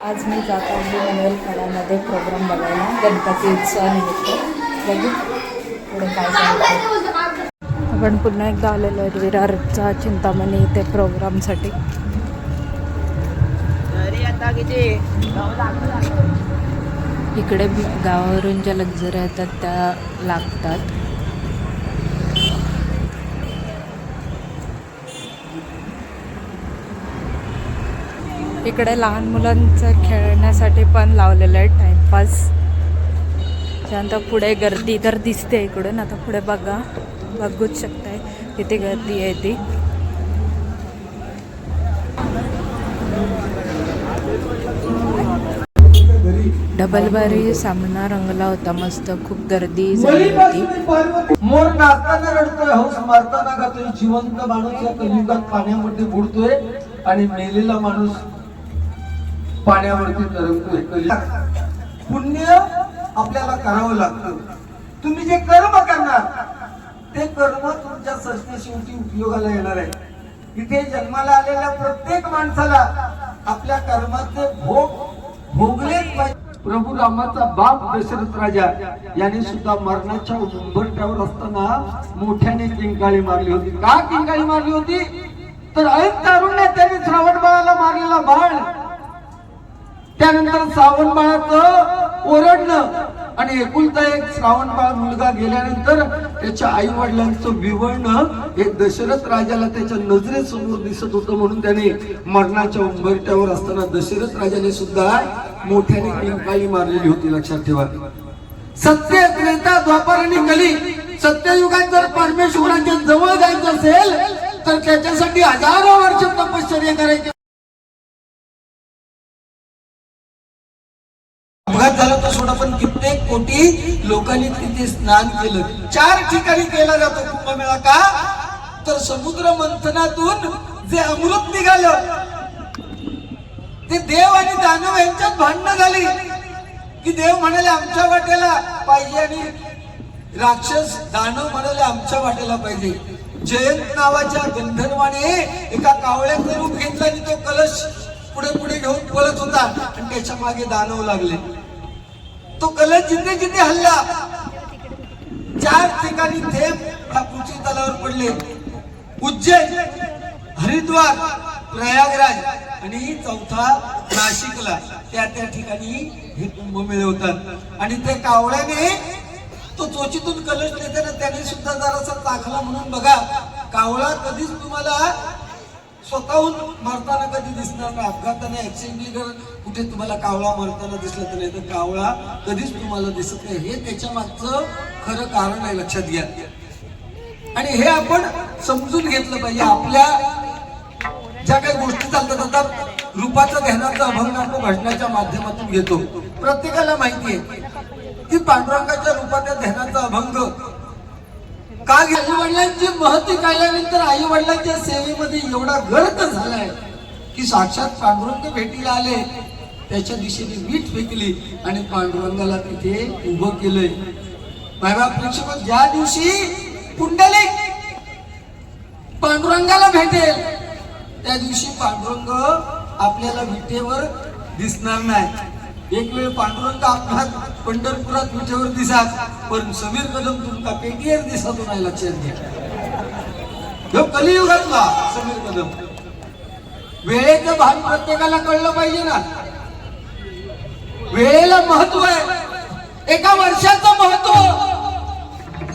आज मी जात आहे मनवेल खेळामध्ये प्रोग्राम बघायला गणपती उत्सवानिमित्त. बघू पुढे काय सांगतो आपण पुन्हा एकदा आलेलो आहे विरारचा चिंतामणी ते प्रोग्रामसाठी. इकडे गावावरून ज्या लक्झरी येतात त्या लागतात. इकडे लहान मुलांचं खेळण्यासाठी पण लावलेलं आहे टाइमपास. त्यानंतर पुढे गर्दी तर दिसते इकडून. आता पुढे बघा बघूच शकताय किती गर्दी आहे ती. डबल बारी सामना रंगला होता मस्त. खूप गर्दी झाली होती. मोर नाचताना रडतोय हौस मारताना गातोय जिवंत माणूस या कलियुगात पाण्यामध्ये बुडतोय आणि मेलेला माणूस पाण्यावरती तरंगतोय पुण्य आपल्याला करावं लागतं. तुम्ही जे कर्म करणार ते कर्म तुमच्या सष्टी शेवटी उपयोगाला येणार आहे. इथे जन्माला आलेल्या प्रत्येक माणसाला आपल्या कर्माचे भोग भोगलेच पाहिजे. प्रभू रामाचा बाप दशरथ राजा याने सुद्धा मरणाच्या उंबरट्यावर असताना मोठ्याने किंकाळी मारली होती. का किंकाळी मारली होती? तर ऐन तारुण्यात त्याने श्रावण बाळाला मारलेला बाळ. त्यानंतर श्रावण बाळाचं ओरडणं. आणि एकुलता एक श्रावण बाळ मुलगा गेल्यानंतर त्याच्या आई वडिलांचं विवळणं हे दशरथ राजाला त्याच्या नजरेसमोर दिसत होतं म्हणून त्याने मरणाच्या उंबरट्यावर असताना दशरथ राजाने सुद्धा मोठ्याने किंकाळी मारलेली होती लक्षात ठेवा. सत्य त्रेता द्वापर आणि कली. सत्ययुगात जर परमेश्वराच्या जवळ जायचं असेल तर त्याच्यासाठी हजारो वर्ष तपश्चर्या करायची. अपघात झाला तो सोडा पण कित्येक कोटी लोकांनी तिथे स्नान केलं. चार ठिकाणी केला जातो कुंभमेळा का? तर समुद्र मंथनातून जे अमृत निघालं ते देव आणि दानव यांच्यात भांडणं झाली. की देव म्हणाले आमच्या वाटेला पाहिजे आणि राक्षस दानव म्हणाले आमच्या वाटेला पाहिजे. जयंत नावाच्या गंधर्वाने एका कावळ्याचं रूप घेतलं आणि तो कलश पुढे पुढे घेऊन पळत होता. आणि त्याच्यामागे दानव लागले. तो कलश जिथे जिथे हल्ला. चार ठिकाणी थेंब ह्या तलावर पडले. उज्जैन हरिद्वार प्रयागराज आणि चौथा नाशिकला त्या त्या ठिकाणी हे कुंभमेळे होतात आणि ते कावळ्याने तो चोचीतून कलश नेताना त्याने सुद्धा जरासा दाखला म्हणून बघा. कावळा कधीच तुम्हाला स्वतःहून मरताना कधी दिसणार नाही. अपघाताने ऍक्सिडेंटली जर कुठे तुम्हाला कावळा मरताना दिसला तर नाही तर कावळा कधीच तुम्हाला दिसत नाही. हे त्याच्या मागचं खरं कारण आहे लक्षात घ्या. आणि हे आपण समजून घेतलं पाहिजे. आपल्या ज्या काही गोष्टी चालतात आता रूपाचा ध्यानाचा अभंग आपण भजनाच्या माध्यमातून घेतो. प्रत्येकाला माहिती आहे की पांडुरंगाच्या रूपाच्या ध्यानाचा अभंग का आई वडिलांची महती कळल्यानंतर आई वडिलांच्या सेवेमध्ये एवढा गर्द झालाय की साक्षात पांडुरंग भेटीला आले. त्याच्या दिशेने वीट फेकली आणि पांडुरंगाला तिथे उभं केलंय. मायबाप प्रेक्षक ज्या दिवशी पुंडलिक पांडुरंगाला भेटेल त्या दिवशी पांडुरंग आपल्याला विटेवर दिसणार नाही. एक वेळ पांडुरंग आपला पंढरपुरात विटेवर दिसात पण समीर कदम तुमका पेटीएम दिसतो नाही लक्षात घ्या. ह्यो कलियुगातला समीर कदम. वेळेचं भान प्रत्येकाला कळलं पाहिजे ना. वेळेला महत्त्व आहे. एका वर्षाचं महत्त्व.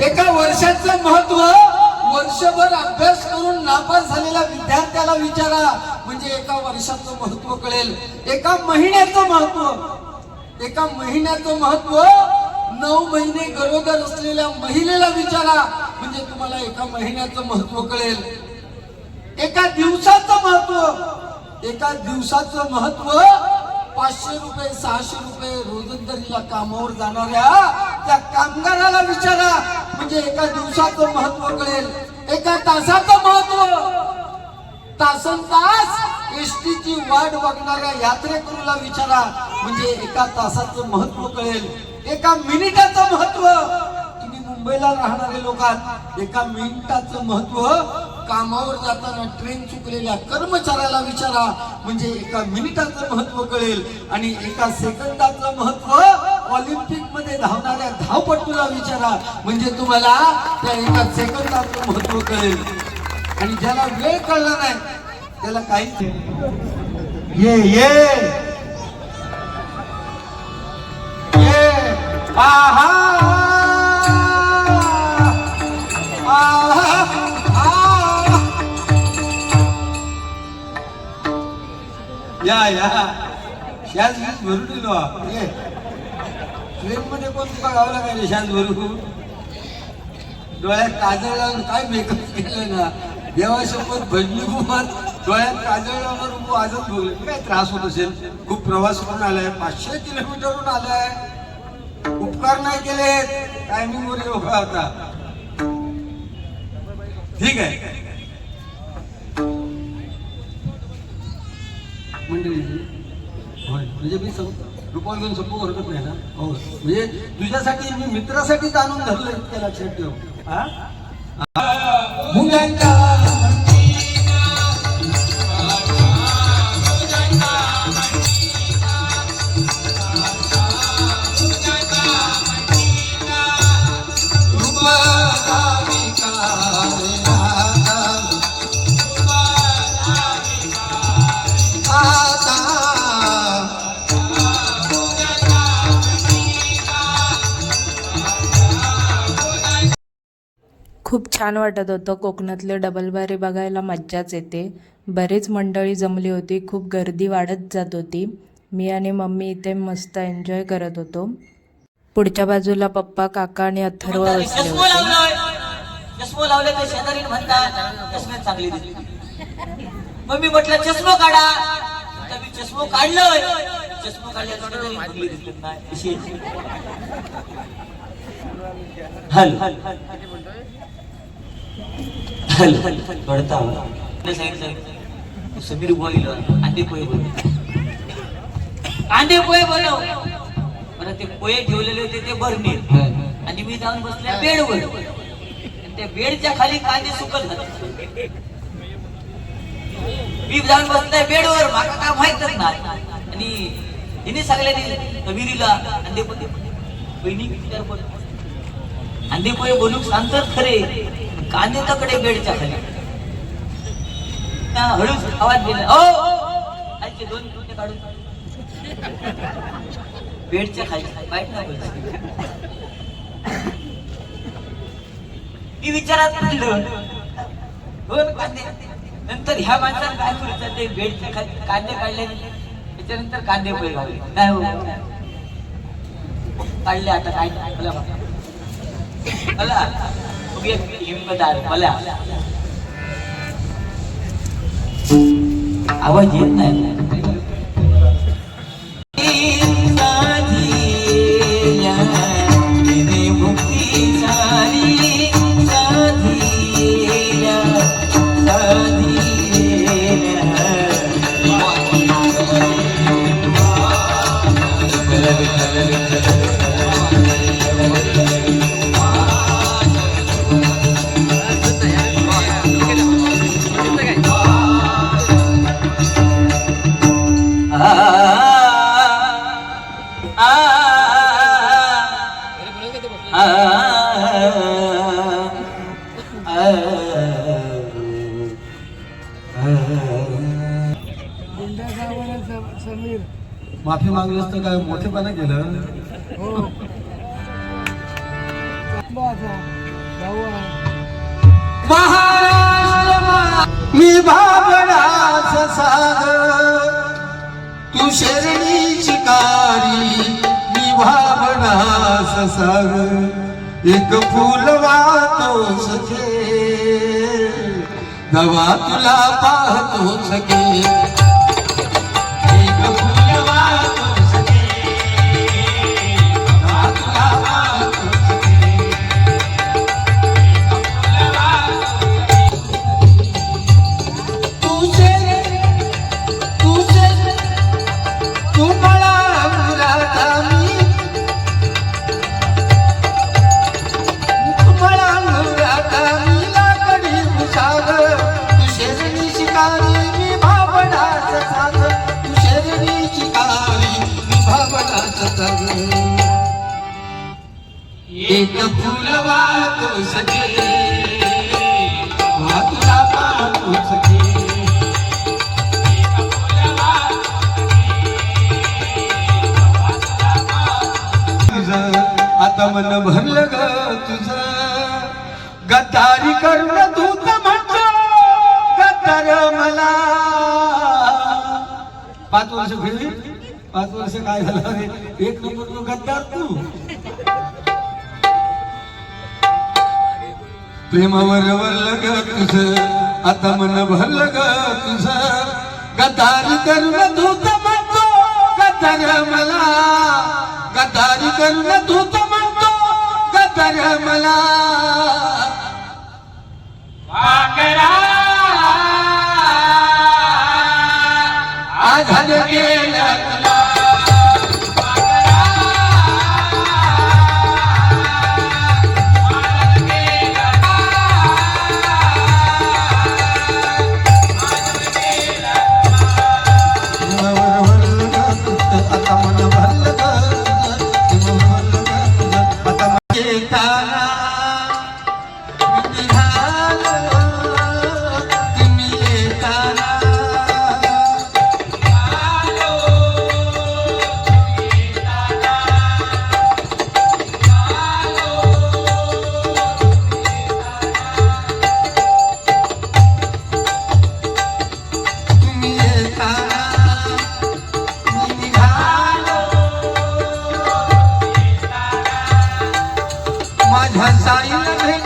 एका वर्षाचं महत्त्व. वर्षभर अभ्यास करून नापास झालेल्या विद्यार्थ्याला विचारा. म्हणजे एका वर्षाचं महत्त्व कळेल. एका महिन्याचं महत्त्व. एका महिन्याचं महत्त्व नऊ महिने गरोदर असलेल्या महिलेला विचारा. म्हणजे तुम्हाला एका महिन्याचं महत्त्व कळेल. एका दिवसाचं महत्त्व. एका दिवसाचं महत्त्व पाचशे रुपये सहाशे रुपये रोजंदारीला कामावर जाणाऱ्या त्या कामगाराला विचारा. म्हणजे एका दिवसाचं महत्त्व कळेल. एका तासाचं महत्त्व. तासन तास एसटीची वाट बघणाऱ्या यात्रेकरूला विचारा. म्हणजे एका तासाचं महत्त्व कळेल. एका मिनिटाचं महत्त्व तुम्ही मुंबईला राहणारे लोक आहात. एका मिनिटाचं महत्त्व कामावर जाताना ट्रेन चुकलेल्या कर्मचाऱ्याला विचारा. म्हणजे एका मिनिटाचं महत्त्व कळेल. आणि एका सेकंदाचं महत्त्व ऑलिम्पिकमध्ये धावणाऱ्या धावपटूला विचारा. म्हणजे तुम्हाला त्या एका सेकंदाचं महत्त्व कळेल. आणि ज्याला वेळ कळला नाही त्याला काहीच ये ये ये या या. शाज वीज भरून दिलो ये. ट्रेन मध्ये कोण तुका गावला काय रे शाज भरून? डोळ्यात काजळ लावून काय मेकअप केलं ना? देवा भजनी कुमार डोळ्यात काजळ लावून उभं आजच काय त्रास होत असेल? खूप प्रवास करून आलाय पाचशे किलोमीटरहून आलाय. उपकार नाही केले टायमिंग वर योगा होता. ठीक आहे. मंडळी होय म्हणजे मी रुपये घेऊन संप ओरडत नाही ना? हो म्हणजे तुझ्यासाठी मी मित्रासाठीच आणून धरलं इतक्या लक्षात ठेव हा? मुलांच्या छान वाटत होतं. कोकणातले डबल बारी बघायला मज्जाच येते. बरीच मंडळी जमली होती. खूप गर्दी वाढत जात होती. मी आणि मम्मी इथे मस्त एन्जॉय करत होतो. पुढच्या बाजूला पप्पा काका आणि अथर्व बसले होते. म्हटलं चष्मो काढा. चष्मो काढलोय. चष्मो. हल. हल. सांगितलं समीर बोल अंडे पोहे बोल अंडे पोहे बोलव. मला ते पोहे ठेवलेले होते ते बरणे आणि मी जाऊन बसल्या बेडवर. त्या बेडच्या खाली कांदे सुकत होते. मी जाऊन बसलाय बेडवर. माका काय माहितच नाही. आणि हिने सांगल्याने समीरीला अंडे पोहे. बहिणी विचार बोल. अंडे पोहे बोलून सांगतात खरे. कांदे तकडे बेडच्या खाली हळूच आवाज दिला ओ आजचे दोन तुटे काढून. बेडच्या खाली. वाईट ना मी विचारात म्हणलं दोन कांदे. नंतर ह्या माणसाला काय करू ते बेडच्या खाली कांदे काढले त्याच्यानंतर कांदे पोहे घालले नाही हो. काढले आता काय मला मला खूप एक हिंमत मोठेपणा केलं महाराष्ट्र मी सागर. तू शरणी शिकारी मी भाबडास सागर. एक फूल वाहतो सखे. नवा तुला पाहतो सखे. एक फुल वाहतो सके तुला पाहू सके आता मन भरलं ग तुझ. गद्दारी करून दूत म्हणतो गद्दार मला. पाच वर्ष फिरली? पाच वर्ष काय झालं रे? एक नंबर तू गद्दार तू. प्रेमावर वरलं ग तुझ आता मन भरलं ग तुझं. गद्दारी करून दूत म्हणतो गद्दार मला. गद्दारी करून दूत म्हणतो गद्दार मला. आझाद माझ्या साईला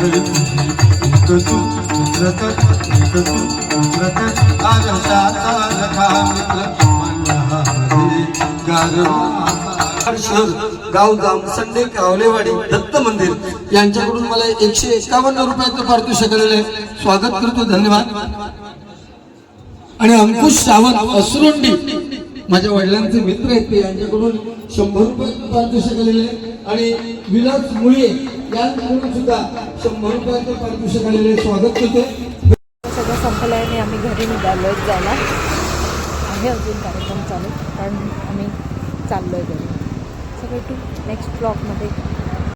जीवनभर तुझी. मित्र गाव जाम संडे कावलेवाडी दत्त मंदिर. यांच्याकडून मला एकशे एकावन्न रुपयाचं पारितोषिक शकलेलं आहे स्वागत करतो धन्यवाद. आणि अंकुश सावंत असरुंडी माझ्या वडिलांचे मित्र आहेत ते यांच्याकडून शंभर रुपये पारितोषिक शकलेले आणि विलास मुळे सुद्धा शंभर पारितोषिक आलेले स्वागत सगळं संपलं आहे आणि आम्ही घरी निघालो जायला. आहे अजून कार्यक्रम चालू कारण आम्ही चाललो आहे घरी. सो टू नेक्स्ट ब्लॉगमध्ये